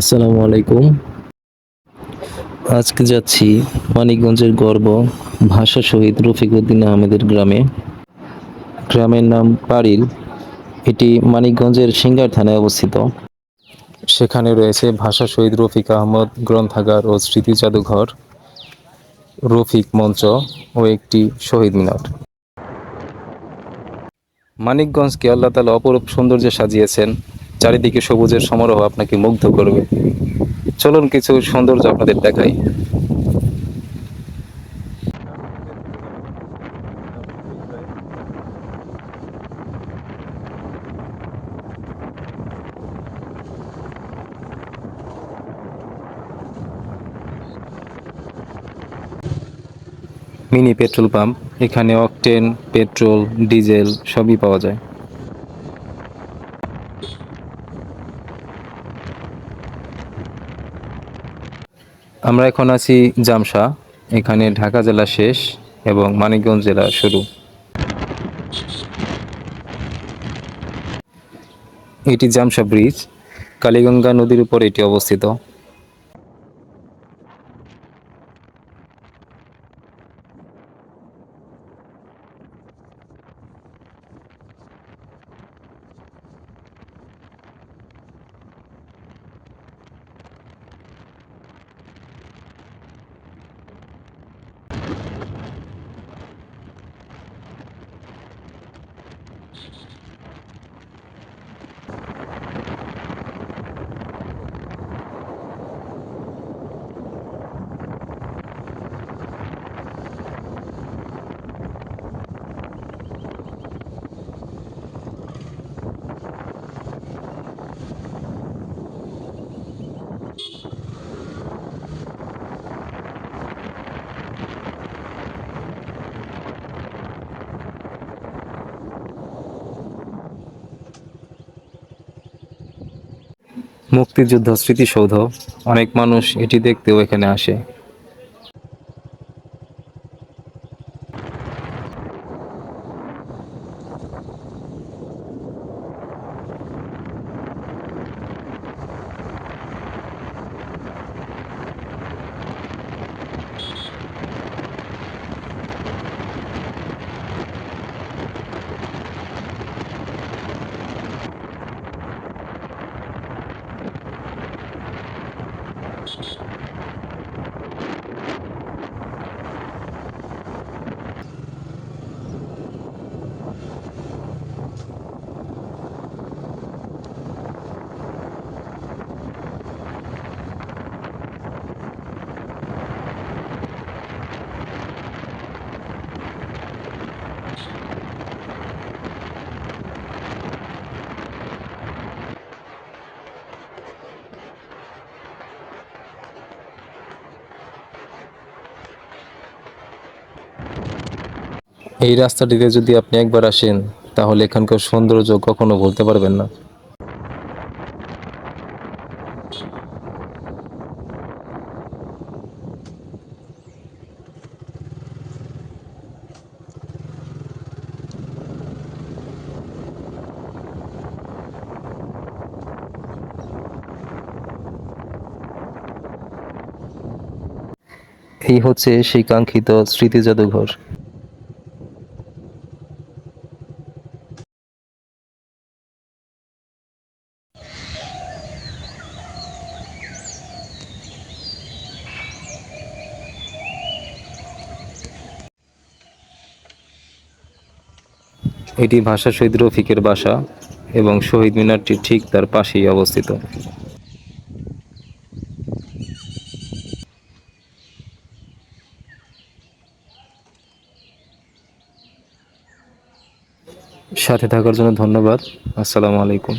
আসসালামু আলাইকুম। আজকে যাচ্ছি মানিকগঞ্জের গর্ব ভাষা শহীদ রফিকউদ্দিন আহমেদের গ্রামে। গ্রামের নাম পারিল এটি মানিকগঞ্জের সিঙ্গার থানায় অবস্থিত। সেখানে রয়েছে ভাষা শহীদ রফিক আহমদ গ্রন্থাগার ও স্মৃতি জাদুঘর, রফিক মঞ্চ ও একটি শহীদ মিনার। মানিকগঞ্জকে আল্লাহ তালা অপরূপ সৌন্দর্যে সাজিয়েছেন। চারিদিকে সবুজের সমারোহ আপনাকে মুগ্ধ করবে। চলুন কিছু সৌন্দর্য আপনাদের দেখাই। মিনি পেট্রোল পাম্প, এখানে অকটেন, পেট্রোল, ডিজেল সবই পাওয়া যায়। আমরা এখন আছি জামসা এখানে ঢাকা জেলা শেষ এবং মানিকগঞ্জ জেলা শুরু। এটি জামসা ব্রিজ, কালীগঙ্গা নদীর উপর এটি অবস্থিত। মুক্তিযুদ্ধ স্মৃতিসৌধ। অনেক মানুষ এটি দেখতেও এখানে আসে। এই রাস্তাটিতে যদি আপনি একবার আসেন, তাহলে এখানকার সৌন্দর্য কখনো ভুলতে পারবেন না। এই হচ্ছে সেই কাঙ্ক্ষিত স্মৃতি জাদুঘর। এটি ভাষা শহীদ রফিকের বাসা এবং শহীদ মিনারটি ঠিক তার পাশেই অবস্থিত। সাথে থাকার জন্য ধন্যবাদ। আসসালামু আলাইকুম।